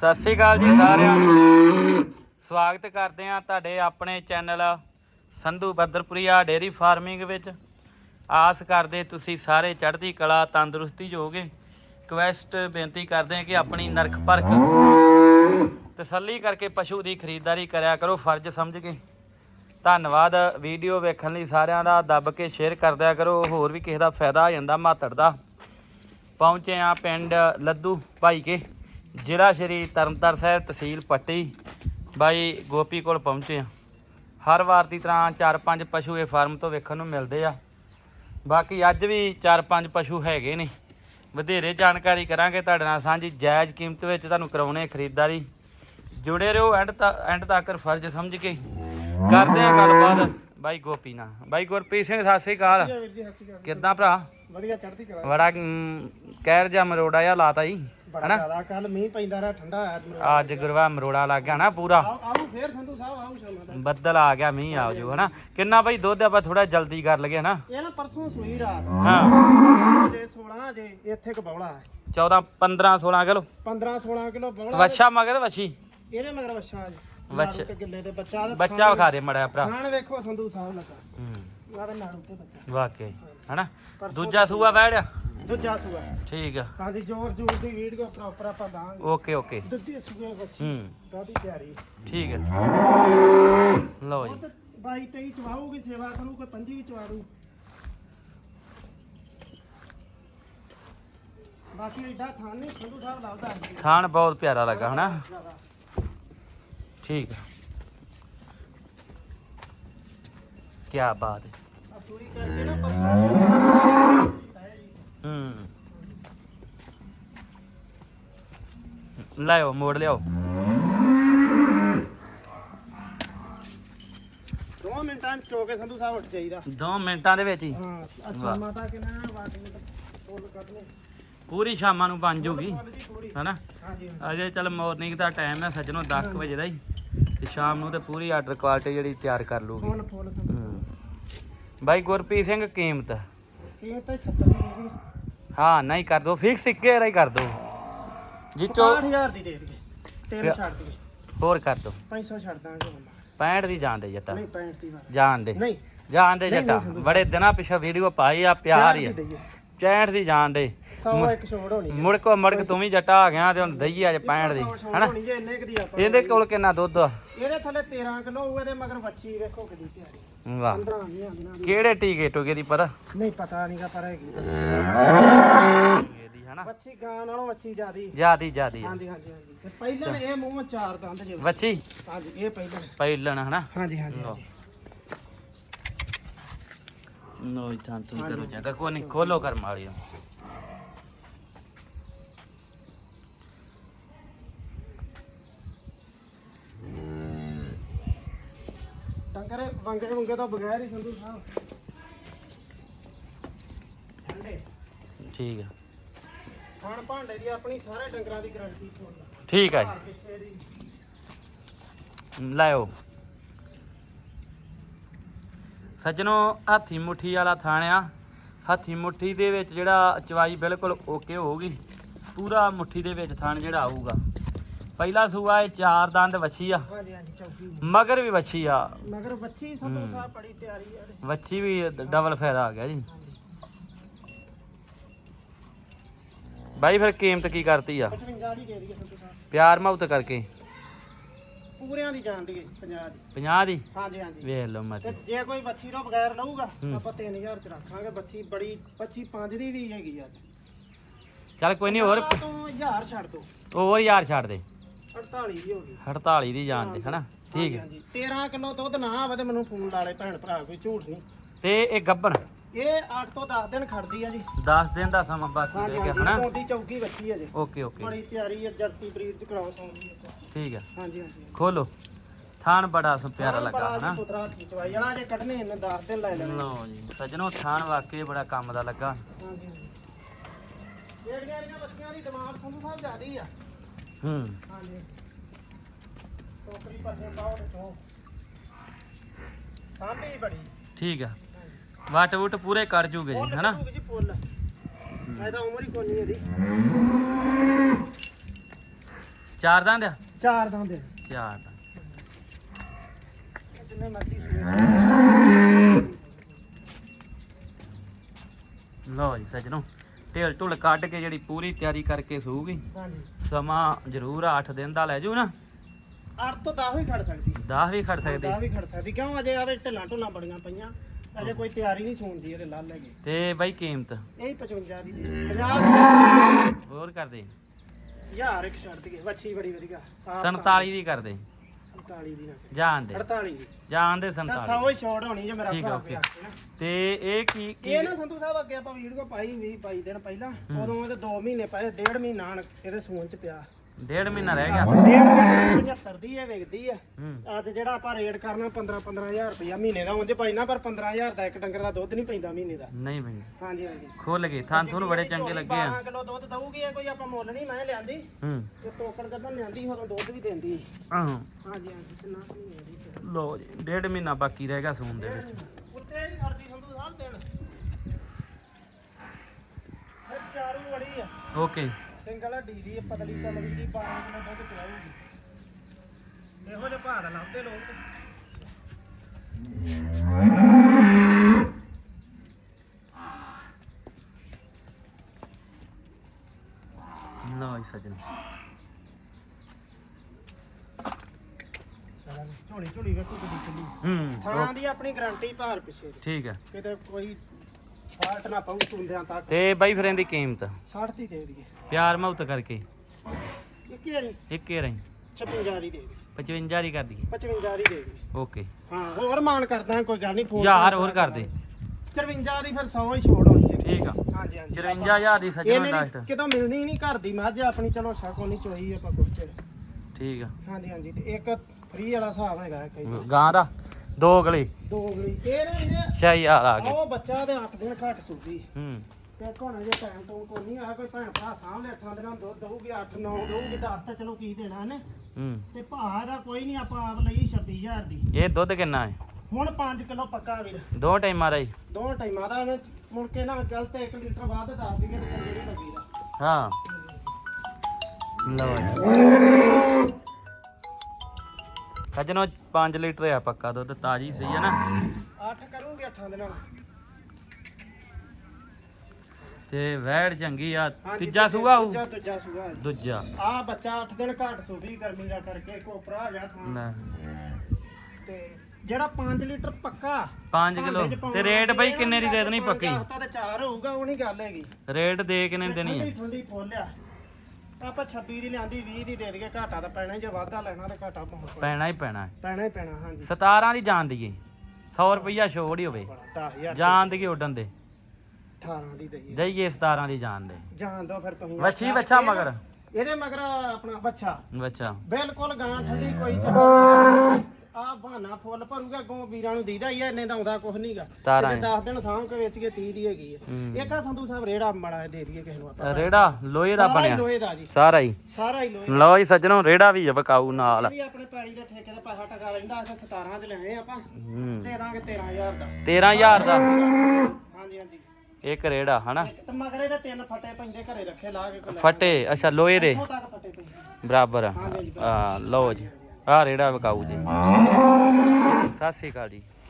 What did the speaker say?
ਸਤਿ ਸ੍ਰੀ ਅਕਾਲ ਜੀ ਸਾਰਿਆਂ ਨੂੰ। ਸਵਾਗਤ ਕਰਦੇ ਹਾਂ ਤੁਹਾਡੇ ਆਪਣੇ channel Sandhu Badarpuria dairy farming ਵਿੱਚ। ਆਸ ਕਰਦੇ ਤੁਸੀਂ ਸਾਰੇ ਚੜ੍ਹਦੀ ਕਲਾ, ਤੰਦਰੁਸਤੀ ਜੋਗੇ। ਹੋਗੇ ਕੁਐਸਟ ਬੇਨਤੀ ਕਰਦੇ ਹਾਂ ਕਿ ਆਪਣੀ ਨਰਖ ਪਰਖ ਤਸੱਲੀ ਕਰਕੇ ਪਸ਼ੂ ਦੀ ਖਰੀਦਦਾਰੀ ਕਰਿਆ ਕਰੋ, ਫਰਜ਼ ਸਮਝ ਕੇ। ਧੰਨਵਾਦ। ਵੀਡੀਓ ਵੇਖਣ ਲਈ ਸਾਰਿਆਂ ਦਾ ਦੱਬ ਕੇ ਸ਼ੇਅਰ ਕਰ ਦਿਆ ਕਰੋ, ਹੋਰ ਵੀ ਕਿਸੇ ਦਾ ਫਾਇਦਾ ਹੋ ਜਾਂਦਾ ਮਾਤੜ ਦਾ। ਪਹੁੰਚੇ ਆ ਪਿੰਡ ਲੱਦੂ ਭਾਈ ਕੇ। ਜ਼ਿਲ੍ਹਾ ਸ਼੍ਰੀ ਤਰਨਤਾਰਨ ਸਾਹਿਬ ਤਹਿਸੀਲ ਪੱਟੀ। ਬਾਈ ਗੋਪੀ ਕੋਲ ਪਹੁੰਚੇ ਆ ਹਰ ਵਾਰ ਦੀ ਤਰ੍ਹਾਂ ਚਾਰ ਪੰਜ ਪਸ਼ੂ ਇਹ ਫਾਰਮ ਤੋਂ ਵੇਖਣ ਨੂੰ ਮਿਲਦੇ ਆ। ਬਾਕੀ ਅੱਜ ਵੀ ਚਾਰ ਪੰਜ ਪਸ਼ੂ ਹੈਗੇ ਨੇ। ਵਧੇਰੇ ਜਾਣਕਾਰੀ ਕਰਾਂਗੇ ਤੁਹਾਡੇ ਨਾਲ ਸਾਂਝੀ। ਜਾਇਜ਼ ਕੀਮਤ ਵਿੱਚ ਤੁਹਾਨੂੰ ਕਰਾਉਣੇ ਖਰੀਦਦਾਰੀ। ਜੁੜੇ ਰਹੋ ਐਂਡ ਤੱਕ ਐਂਡ ਤੱਕ ਫਰਜ਼ ਸਮਝ ਕੇ। ਕਰਦੇ ਆ ਗੱਲਬਾਤ। ਬਾਈ ਗੋਪੀ ਨਾਲ। ਬਾਈ ਗੁਰਪ੍ਰੀਤ ਸਿੰਘ ਸਤਿ ਸ੍ਰੀ ਅਕਾਲ। ਜੀ ਕਿੱਦਾਂ ਭਰਾ? ਵਧੀਆ ਚੜ੍ਹਦੀ ਕਲਾ। ਬੜਾ ਕਹਿਰ ਜਾ ਮਰੋੜਾ ਜਿਹਾ ਲਾਤਾ ਜੀ। ਬੜਾ ਹਨਾ? ਜ਼ਿਆਦਾ ਕੱਲ ਮੀਂਹ ਪੈਂਦਾ ਰਿਹਾ ਠੰਡਾ ਆਇਆ ਦੂਰ ਅੱਜ ਗੁਰਵਾ ਮਰੋੜਾ ਲੱਗ ਗਿਆ ਨਾ ਪੂਰਾ। ਆਓ ਫੇਰ ਸੰਧੂ ਸਾਹਿਬ ਆਓ ਸ਼ਾਮਾਂ ਦਾ ਬੱਦਲ ਆ ਗਿਆ ਮੀਂਹ ਆ ਜਾਓ ਹਨਾ? ਕਿੰਨਾ ਬਾਈ ਦੁੱਧ ਆਪਾਂ ਥੋੜਾ ਜਲਦੀ ਕਰ ਲਗੇ ਹਨਾ ਇਹ ਨਾ ਪਰਸੋਂ ਸੂਈ ਰਾਤ ਹਾਂ। ਜੇ 16 ਜੇ ਇੱਥੇ ਕ ਬੌਲਾ ਹੈ। 14 15 16 ਕਿਲੋ? 15 16 ਕਿਲੋ ਬੌਲਾ ਵੱਛਾ ਮਗਰ ਵੱਛੀ? ਇਹਦੇ ਮਗਰ ਬੱਚਾ ਜੀ। ਵੱਛ- ਤੇ ਗਿੱਲੇ ਤੇ ਬੱਚਾ ਦਾ ਬੱਚਾ ਵਿਖਾ ਦੇ ਮੜਿਆ ਭਰਾ। ਖਾਣ ਵੇਖੋ ਸੰਧੂ ਸਾਹਿਬ ਲੱਗਾ। ਹੂੰ। ਆਹ ਨਾੜੂ ਤੇ ਬੱਚਾ। ਵਾਕਈ ਹਨਾ? ਦੂਜਾ ਸੂਆ ਬੈੜਿਆ ਦੂਜਾ ਸੂਆ। ਠੀਕ ਆ। ਹਾਂਜੀ ਜੋਰ ਜੋਰ ਦੀ ਵੀਡੀਓ ਪ੍ਰੋਪਰ ਆਪਾਂ ਦਾਂਗੇ। Okay okay. ਦੂਜੀ ਸੂਏ ਬੱਚੀ ਹੂੰ। ਕਾਦੀ ਤਿਆਰੀ? ਠੀਕ ਹੈ ਲਓ ਜੀ। ਤੇ 22 23 ਚਵਾਊਗੀ ਸੇਵਾ ਕਰੂ ਕੋਈ ਪੰਜੀ ਵੀ ਚਵਾੜੂ ਬਾਕੀ ਐਡਾ ਥਾਨ ਨਹੀਂ ਸੰਧੂ ਸਾਹਿਬ ਲੱਭਦਾ ਹੈ। ਖਾਣ ਬਹੁਤ ਪਿਆਰਾ ਲੱਗਾ ਹਨਾ? ਠੀਕ ਹੈ ਕੀ ਬਾਤ ਹੈ। ਆ ਪੂਰੀ ਕਰਕੇ ਨਾ ਪਰਸੋਂ ਲਾਓ ਮੋੜ ਲਿਆਓ। ਦੋ ਮਿੰਟਾਂ ਚ ਚੋਕੇ ਸੰਧੂ ਸਾਹਿਬ ਉੱਠ ਜਾਈਦਾ। 2 ਮਿੰਟਾਂ ਦੇ ਵਿੱਚ ਹੀ। ਹਾਂ ਅੱਛਾ ਮਾਤਾ ਕਿ ਨਾ ਵਾਟਿੰਗ ਟੋਲ ਕੱਢਨੇ ਪੂਰੀ ਸ਼ਾਮਾਂ ਨੂੰ ਬਣ ਜੂਗੀ ਹਨਾ? ਹਾਂਜੀ ਅਜੇ ਚੱਲ ਮਾਰਨਿੰਗ ਦਾ ਟਾਈਮ ਹੈ ਸੱਜਣੋ 10 ਕੁ ਵਜੇ ਦਾ ਹੀ। ਤੇ ਸ਼ਾਮ ਨੂੰ ਤੇ ਪੂਰੀ ਆਰਡਰ ਕੁਆਲਿਟੀ ਜਿਹੜੀ ਤਿਆਰ ਕਰ ਲੂਗੀ। ਫੁੱਲ ਫੁੱਲ ਸੰਧੂ ਹੂੰ। ਬਾਈ ਗੁਰਪ੍ਰੀਤ ਸਿੰਘ ਕੀਮਤ? ਕੀ ਤਾਂ 70 ਦੀ ਦੇ ਦੀ ਹਾਂ ਨਹੀਂ ਕਰ ਦੋ ਫਿਕਸ ਇੱਕੇ ਹੀ ਕਰ ਦੋ। ਜਿੱਚੋ 60000 ਦੀ ਦੇ ਦੀ ਤਿੰਨ ਛੱਡ ਦੀ ਹੋਰ ਕਰ ਦੋ। 500 ਛੱਡ ਦਾਂਗੇ 65 ਦੀ ਜਾਣ ਦੇ ਜੱਟਾ। ਨਹੀਂ 65 ਦੀ ਵਾਰ ਜਾਣ ਦੇ। ਨਹੀਂ। ਜਾਣ ਦੇ ਜੱਟਾ। ਬੜੇ ਦਿਨਾਂ ਪਿਛਾ ਵੀਡੀਓ ਪਾਈ ਆ ਪਿਆਰ ਹੀ ਆ। ਦੀ ਦਈਏ। 65 ਦੀ ਜਾਣ ਦੇ। 100 ਇੱਕ ਛੋੜ ਹੋਣੀ ਮੁੜ ਕੋ ਮੁੜ ਕੇ ਤੂੰ ਵੀ ਜੱਟਾ ਆ ਗਿਆ ਤੇ ਹੁਣ ਦਈ ਅੱਜ 65 ਦੀ ਹਨਾ? ਇਹਦੇ ਕੋਲ ਕਿੰਨਾ ਦੁੱਧ ਆ? ਇਹਦੇ ਥੱਲੇ 13 ਕਿਲੋ ਇਹਦੇ ਮਗਰ ਵੱਛੀ ਵੇਖੋ ਕਿੰਨੀ ਤਿਆਰੀ ਵਾਹ। 15 ਨਹੀਂ ਆਂਦੀਆਂ ਕਿਹੜੇ ਟੀਕੇ ਟੁਕੇ ਦੀ ਪਤਾ? ਨਹੀਂ ਪਤਾ ਨਹੀਂਗਾ ਪਰ ਹੈਗੀ ਹਨਾ ਵੱਛੀ ਗਾਂ ਨਾਲੋਂ ਵੱਛੀ ਜ਼ਿਆਦੀ। ਜਿਆਦੀ ਜਿਆਦੀ। ਹਾਂਜੀ ਹਾਂਜੀ ਹਾਂਜੀ। ਤੇ ਪਹਿਲਾਂ ਇਹ ਮੂੰਹ ਚਾਰ ਦੰਦ ਜੇ ਵੱਛੀ। ਹਾਂਜੀ ਇਹ ਪਹਿਲਾਂ। ਪਹਿਲਣ ਹਨਾ? ਹਾਂਜੀ ਹਾਂਜੀ ਹਾਂਜੀ। ਨੋ ਤਾਂ ਤੂੰ ਕਰੋ ਜਗਾ ਕੋ ਨਹੀਂ ਖੋਲੋ ਕਰ ਮਾਲਿਓ ਟੰਗਰੇ ਵੰਗੇ ਵੰਗੇ ਤੋਂ ਬਗੈਰ ਹੀ ਸੰਧੂ ਸਾਹਿਬ। ਠੰਡੇ ਠੀਕ ਆ। ਖਾਣ ਭਾਂਡੇ ਦੀ ਆਪਣੀ ਸਾਰੇ ਡੰਗਰਾਂ ਦੀ ਗਰੰਟੀ ਠੀਕ ਆ ਪਿੱਛੇ ਦੀ। ਜੀ ਲਾਓ ਸੱਜਣੋ ਹਾਥੀ ਮੁੱਠੀ ਵਾਲਾ ਥਾਣਿਆ ਹਾਥੀ ਮੁੱਠੀ ਦੇ ਵਿੱਚ ਜਿਹੜਾ ਚਵਾਈ ਬਿਲਕੁਲ ਓਕੇ ਹੋਊਗੀ। ਪੂਰਾ ਮੁੱਠੀ ਦੇ ਵਿੱਚ ਥਾਣ ਜਿਹੜਾ ਆਊਗਾ। ਪਹਿਲਾ ਸੂਆ ਇਹ ਚਾਰ ਦੰਦ ਵੱਛੀ ਆ। ਹਾਂਜੀ ਹਾਂਜੀ ਚੌਕੀ ਮਗਰ ਵੀ ਵੱਛੀ ਆ। ਮਗਰ ਵੱਛੀ ਸੰਧੂ ਸਾਹਿਬ ਬੜੀ ਤਿਆਰੀ ਆ। ਵੱਛੀ ਵੀ ਡਬਲ ਫਾਇਦਾ ਆ ਗਿਆ ਜੀ। ਬਾਈ ਫਿਰ ਕੀਮਤ ਕੀ ਕਰਤੀ ਆ? 55 ਦੀ ਦੇ ਦਈਏ ਸੰਧੂ ਸਾਹਿਬ ਪਿਆਰ ਮੁਹੱਬਤ ਕਰਕੇ। ਪੂਰਿਆਂ ਦੀ ਜਾਣ ਦੀ 50 ਦੀ। 50 ਦੀ? ਹਾਂਜੀ ਹਾਂਜੀ। ਵੇਖ ਲਓ ਤੇ ਜੇ ਕੋਈ ਬੱਚੀ ਤੋਂ ਬਗੈਰ ਲਊਗਾ ਹੂੰ। ਆਪਾਂ 3000 ਚ ਰੱਖਾਂਗੇ। ਬੱਚੀ ਬੜੀ ਬੱਚੀ 5 ਦੀ ਵੀ ਹੈਗੀ ਅੱਜ। ਚੱਲ ਕੋਈ ਨਹੀਂ ਹੋਰ ਤੋਂ 1000 ਛੱਡ ਦੋ। ਹੋਰ ਯਾਰ ਛੱਡ ਦੇ। 48 ਦੀ ਹੋ ਗਈ। 48 ਦੀ ਜਾਣ ਦੇ ਹਨਾ? ਠੀਕ ਹੈ। ਹਾਂਜੀ 13 ਕਿਲੋ ਦੁੱਧ ਨਾ ਆਵੇ ਤੇ ਮੈਨੂੰ ਫੋਨ ਲਾ ਲੈ ਭੈਣ ਭਰਾ ਕੋਈ ਝੂਠ ਨਹੀਂ ਤੇ ਇਹ ਗੱਬਣ। ਇਹ 8 ਤੋਂ 10 ਦਿਨ ਖੜਦੀ ਆ ਜੀ। 10 ਦਿਨ ਦਾ ਸਮਾਂ ਬਾਕੀ ਹਾਂਜੀ ਰਹਿ ਗਿਆ ਹਾਂਜੀ ਹਨਾ? ਚੌਂਦੀ ਚੌਕੀ ਬੱਚੀ ਆ ਜੀ। Okay okay. ਬੜੀ ਤਿਆਰੀ ਹੈ ਜਰਸੀ ਬਰੀਡ ਚ ਕਰਾਉ ਸੌਂਦੀ ਹੈ ਠੀਕ ਹਾਂਜੀ ਹਾਂਜੀ। ਖੋਲੋ। ਥਾਣ ਬੜਾ ਸ- ਪਿਆਰਾ ਲੱਗਾ ਬੜਾ ਹਨਾ? ਜੀ ਸੁਥਰਾ ਚਵਾਈ ਵਾਲਾ ਜੇ ਕੱਢਨੇ ਇਹਨੇ 10 ਦਿਨ ਲੈ ਲੈਣੇ। ਲਓ ਜੀ ਸੱਜਣੋ ਥਾਣ ਵਾਕਈ ਬੜਾ ਕੰਮ ਦਾ ਲੱਗਾ। ਹਾਂਜੀ ਹਾਂਜੀ। ਜਿਹੜੀਆਂ ਇਹਦੀਆਂ ਬੱਚੀਆਂ ਦੀ ਦਿਮਾਗ ਸੰਧੂ ਸਾਹਿਬ ਜ਼ਿਆਦੀ ਆ। ਹੂੰ। ਹਾਂਜੀ। ਟੋਕਰੀ ਭਰਨੇ ਪਾਓ ਤੇ ਚੋ। ਸਾਂਭੀ ਬੜੀ। ਠੀਕ ਆ। ਵਟ ਵੁਟ ਪੂਰੇ ਕਰ ਜੂਗੇ ਜੀ ਹਨਾ? ਜੀ ਫੁੱਲ। ਮੈਂ ਤਾਂ ਉਮਰ ਹੀ ਕੋਈ ਨਹੀਂ ਇਹਦੀ। ਚਾਰ ਦੰਦ? ਆ ਚਾਰ ਦੰਦ। ਆ। ਚਾਰ ਜਿੰਨੇ ਮਰਜ਼ੀ ਲਓ ਜੀ ਸੱਜਣੋ ਢੇਲ ਢੁਲ ਕੱਢ ਕੇ ਜਿਹੜੀ ਪੂਰੀ ਤਿਆਰੀ ਕਰਕੇ ਸੂਗੀ। ਹਾਂਜੀ। ਸਮਾਂ ਜ਼ਰੂਰ 8 ਦਿਨ ਦਾ ਲੈ ਜੂ ਨਾ। 8 ਤੋਂ 10 ਵੀ ਖੜ ਸਕਦੀ। 10 ਵੀ ਖੜ ਸਕਦੇ। 10 ਵੀ ਖੜ ਸਕਦੀ। ਕਿਉਂ? ਅਜੇ ਆਵੇ ਢਿੱਲਾਂ ਢੁੱਲਾਂ ਬੜੀਆਂ ਪਈਆਂ। ਅਜੇ ਕੋਈ ਤਿਆਰੀ ਨਹੀਂ ਸੂਣ ਦੀ ਇਹਦੇ ਲਾਲ ਹੈਗੇ ਤੇ ਬਾਈ ਕੀਮਤ? ਇਹ 55 ਦੀ। 50 ਹੋਰ ਕਰਦੇ ਯਾਰ ਇੱਕ ਛੱਡ ਦਈਏ ਵੱਛੀ ਬੜੀ ਵਧੀਆ। ਆਹ 47 ਦੀ ਕਰਦੇ 47 ਦੀ ਨਾ ਜਾਣ ਦੇ 48 ਦੀ। ਜਾਣ ਦੇ ਤਾਂ 47 ਸੌ ਹੀ ਛੋੜ ਹੋਣੀ ਜੇ ਮੇਰਾ ਠੀਕ ਆ, ਭਰਾ ਓਕੇ। ਪਿਆ ਕੇ ਨਾ। ਤੇ ਇਹ ਕੀ ਕੀ ਇਹ ਨਾ ਸੰਧੂ ਸਾਹਿਬ ਅੱਗੇ ਆਪਾਂ ਵੀਡੀਓ ਪਾਈ ਵੀ 22 ਦਿਨ ਪਹਿਲਾਂ। ਉਦੋਂ ਇਹਦੇ 2 ਮਹੀਨੇ ਪਏ ਡੇਢ ਮਹੀਨਾ ਆਣ ਇਹਦੇ ਸੂਣ ਚ ਪਿਆ। ਡੇਢ ਮਹੀਨਾ ਰਹਿ ਗਿਆ। ਡੇਢ ਮਹੀਨੇ। 75 ਦੀ ਇਹ ਵਿਕਦੀ ਆ ਹੂੰ। ਅੱਜ ਜਿਹੜਾ ਆਪਾਂ ਰੇਟ ਕਰਨਾ 15 15000 ਰੁਪਇਆ ਮਹੀਨੇ ਦਾ ਉਂਝ ਪਾਈਨਾ ਪਰ 15000 ਦਾ ਇੱਕ ਡੰਗਰ ਦਾ ਦੁੱਧ ਨਹੀਂ ਪੈਂਦਾ ਮਹੀਨੇ ਦਾ। ਨਹੀਂ ਬਈ ਹਾਂਜੀ ਹਾਂਜੀ। ਖੋਲ ਗਏ ਥਾਂ ਤੁਹਾਨੂੰ ਬੜੇ ਚੰਗੇ ਲੱਗੇ ਆ। 12 ਕਿਲੋ ਦੁੱਧ ਦਊਗੀ ਇਹ ਕੋਈ ਆਪਾਂ ਮੁੱਲ ਨਹੀਂ ਮੈਂ ਲਿਆਂਦੀ। ਹੂੰ। ਤੇ ਤੋਕੜ ਜਦੋਂ ਲਿਆਂਦੀ ਉਦੋਂ ਦੁੱਧ ਵੀ ਦਿੰਦੀ। ਆਹੋ। ਹਾਂਜੀ ਹਾਂਜੀ ਲੋ ਜੀ ਡੇਢ ਮਹੀਨਾ ਬਾਕੀ ਰਹਿ ਗਿਆ ਸੂਣ ਦੇ ਵਿੱਚ। ਉੱਤੇ ਹੀ ਸਰਦੀ ਸੰਧੂ ਸਾਹਿਬ ਦੇਣ। ਇਹ ਚਾਰੂ ਵੜੀ ਆ। ਓਕੇ। ਸਿੰਗਲ ਹੱਡੀ ਦੀ ਇਹ ਪਤਲੀ ਕਲਮ ਦੀ 12 ਕਿਲੋ ਦੁੱਧ ਚਲਾਊਗੀ ਇਹੋ ਜਿਹੇ ਭਾਅ ਦਾ ਲੱਭਦੇ ਲੋਕ। ਲਓ ਜੀ ਸੱਜਣ। ਝੋਲੀ ਝੋਲੀ ਵੇਖੋ ਕਿੱਡੀ ਚੱਲੀ। ਹੂੰ ਥਾਂ ਦੀ ਆਪਣੀ ਗਾਰੰਟੀ ਭਾਰ ਪਿੱਛੇ ਦੀ। ਠੀਕ ਹੈ। ਕਿਤੇ ਕੋਈ ਫਾਲਟ ਨਾ ਤੱਕ। ਤੇ ਬਾਈ ਫਿਰ ਇਹਦੀ ਕੀਮਤ? 60 ਦੀ ਦੇ ਦਈਏ। ਪਿਆਰ ਮੁਹੱਬਤ ਕਰਕੇ। ਇੱਕ ਵਾਰੀ। ਇੱਕ ਹੀ ਰਹੀ 56 ਦੀ ਦੇ ਦਈਏ। 55 ਦੀ ਕਰ ਦਈਏ। 55 ਦੀ ਦੇ ਦਈਏ। ਓਕੇ। ਹਾਂ ਹੋਰ ਮਾਨ ਕਰਦਾ ਕੋਈ ਗੱਲ ਨਹੀਂ ਫੋਨ ਯਾਰ ਹੋਰ ਕਰ ਦੇ। 53 ਦੀ ਫਿਰ 100 ਹੀ ਛੋੜ ਹੋਣੀ ਹੈ। ਠੀਕ ਆ। ਹਾਂਜੀ ਹਾਂਜੀ। 54000 ਦੀ ਸੱਜਣ ਇਹਨੇ ਲਾਸਟ ਕਿਤੋਂ ਮਿਲਣੀ ਨਹੀਂ ਘਰ ਦੀ ਮੱਝ ਆਪਣੀ ਚਲੋ ਸ਼ਕੋ ਨਹੀਂ ਚੋਈ ਆਪਾਂ ਕੁਛ। ਠੀਕ ਆ। ਹਾਂਜੀ ਹਾਂਜੀ ਤੇ ਇੱਕ ਫ੍ਰੀ ਵਾਲਾ ਹਿਸਾਬ ਹੈਗਾ ਕਈ ਗਾਂ ਦਾ। ਦੋ ਗਲੀ। ਦੋ ਗਲੀ। ਇਹ ਨਾ ਵੀਰੇ 6000 ਆ ਗਏ ਉਹ ਬੱਚਾ ਦੇ 8 ਦਿਨ ਘੱਟ ਸੂਗੀ ਹੂੰ। ਤੇ ਕੋਣ ਜੇ ਟਾਈਮ ਤੋਂ ਕੋਈ ਨਹੀਂ ਆ ਕੋਈ ਭੈਣ ਭਰਾ ਸਾਹਮਣੇ 8 ਦਿਨਾਂ ਦੁੱਧ ਦਊਗੀ 8 9 ਦਊਗੀ 10 ਤਾਂ ਚਲੋ ਕੀ ਦੇਣਾ ਨੇ ਹੂੰ। ਤੇ ਭਾਅ ਦਾ ਕੋਈ ਨਹੀਂ ਆਪਾਂ ਆਪ ਲਈ 26000 ਦੀ। ਇਹ ਦੁੱਧ ਕਿੰਨਾ ਹੈ? ਹੁਣ 5 ਕਿਲੋ ਪੱਕਾ ਵੀਰ। ਦੋ ਟਾਈਮਾਂ ਦਾ ਹੀ। ਦੋ ਟਾਈਮਾਂ ਦਾ ਐਵੇਂ ਮੁੜ ਕੇ ਨਾ ਗਲਤ 1 ਲੀਟਰ ਬਾਅਦ ਦੱਸ ਦਈਏ ਤੇ ਜਿਹੜੀ ਲੱਗੀ ਦਾ ਹਾਂ। ਲਓ ਜੀ। ਸੱਜਣੋ 5 ਲੀਟਰ ਆ ਪੱਕਾ ਦੁੱਧ ਤਾਜੀ ਸਹੀ ਹੈ ਨਾ? 8 ਕਰੂੰਗੇ 8 ਦਿਨਾਂ ਤੇ ਵੈੜ ਚੰਗੀ ਆ ਤੀਜਾ ਸੂਆ ਹੋਊ? ਦੂਜਾ ਦੂਜਾ ਸੂਆ। ਦੂਜਾ। ਆ ਬੱਚਾ 8 ਦਿਨ ਘੱਟ ਸੂਗੀ ਗਰਮੀ ਦਾ ਕਰਕੇ ਕੋਪਰਾ ਆ ਗਿਆ ਲੈ। ਤੇ ਜਿਹੜਾ 5 ਲੀਟਰ ਪੱਕਾ 5 ਕਿਲੋ। ਤੇ ਰੇਟ ਬਈ ਕਿੰਨੇ ਦੀ ਦੇ ਦੇਣੀ ਪੱਕੀ? ਹਫਤਾ ਤੇ 4 ਹੋਊਗਾ ਉਹ ਨਹੀਂ ਗੱਲ ਹੈਗੀ। ਰੇਟ ਦੇ ਕਿੰਨੇ ਦੇਣੀ ਹੈ ਠੰਡੀ ਫੋਲਿਆ ਆਪਾਂ 26 ਦੀ ਲਿਆਂਦੀ 20 ਦੀ ਦੇ ਦਈਏ ਘਾਟਾ ਤਾਂ ਪੈਣਾ ਹੀ, ਜੇ ਵਾਧਾ ਲੈਣਾ ਤੇ ਘਾਟਾ ਬਹੁਤ ਪੈਣਾ ਪੈਣਾ ਹੀ ਪੈਣਾ। ਹੈ। ਪੈਣਾ ਹੀ ਪੈਣਾ ਹਾਂਜੀ। 17 ਦੀ ਜਾਣ ਦੀਏ 100 ਰੁਪਈਆ ਛੋੜ ਹੀ ਹੋਵੇ। ਬੜਾ 10000 ਜਾਣ ਦੀਏ ਉੱਡਣ ਦੇ। 18 ਦੀ ਦਈਏ। ਜਾਈਏ 17 ਦੀ ਜਾਣ ਦੇ। ਜਾਣ ਦੋ ਫਿਰ ਤੁਸੀਂ। ਵੱਛੀ ਬੱਚਾ ਮਗਰ। ਇਹਦੇ ਮਗਰ ਆਪਣਾ ਬੱਚਾ ਬਿਲਕੁਲ ਗਾਂ ਠੰਡੀ ਕੋਈ ਚੱਕਰ ਆ ਬਹਾਨਾ ਫੁੱਲ ਭਰੂਗਾ ਗੋਂ ਵੀਰਾਂ ਨੂੰ ਦੀਦਾ ਹੀ ਆ ਇੰਨੇ ਦਾ ਆਉਂਦਾ ਕੁਝ ਨਹੀਂਗਾ 17 ਤੇ 10 ਦਿਨ ਸਾਂਭ ਕੇ ਵੇਚ ਕੇ 30 ਦੀ ਹੈਗੀ ਹੂੰ। ਇੱਕ ਆ ਸੰਧੂ ਸਾਹਿਬ ਰੇੜਾ ਮਾੜਾ ਦੇ ਦਈਏ ਕਿਸੇ ਨੂੰ ਆਪਾਂ। ਰੇੜਾ? ਲੋਹੇ ਦਾ ਸਾਰਾ ਹੀ ਬਣਿਆ? ਲੋਹੇ ਦਾ ਜੀ। ਸਾਰਾ ਹੀ? ਸਾਰਾ ਹੀ ਲੋਹੇ ਲਓ ਜੀ ਸੱਜਣੋ ਰੇੜਾ ਵੀ ਆ ਨਾਲ। ਵੀ ਆਪਣੇ ਪੈੜੀ ਦੇ ਠੇਕੇ ਦਾ ਪੈਸਾ ਟਕਾ ਲੈਂਦਾ ਅਸੀਂ 17 ਚ ਲੈਣੇ ਆਪਾਂ। ਹੂੰ। ਦੇ ਦਾਂਗੇ 13000 ਦਾ। 13000 ਦਾ? ਹਾਂਜੀ ਹਾਂਜੀ। ਇੱਕ ਰੇੜਾ ਹਨਾ? ਇੱਕ ਤੇ ਮਗਰੇ ਦੇ ਤਿੰਨ ਫੱਟੇ ਪੈਂਦੇ ਘਰੇ ਰੱਖੇ ਲਾ ਕੇ ਕੋਲ ਫਟੇ ਅੱਛਾ ਲੋਹੇ ਦੇ? ਇੱਥੋਂ ਤੱਕ ਫੱਟੇ ਪੈਂਦੇ। ਬਰਾਬਰ ਆ ਲਓ ਜੀ। ਆ ਰੇੜਾ ਬਕਾਊ ਜੀ। ਸਤਿ ਸ਼੍ਰੀ ਅਕਾਲ ਜੀ।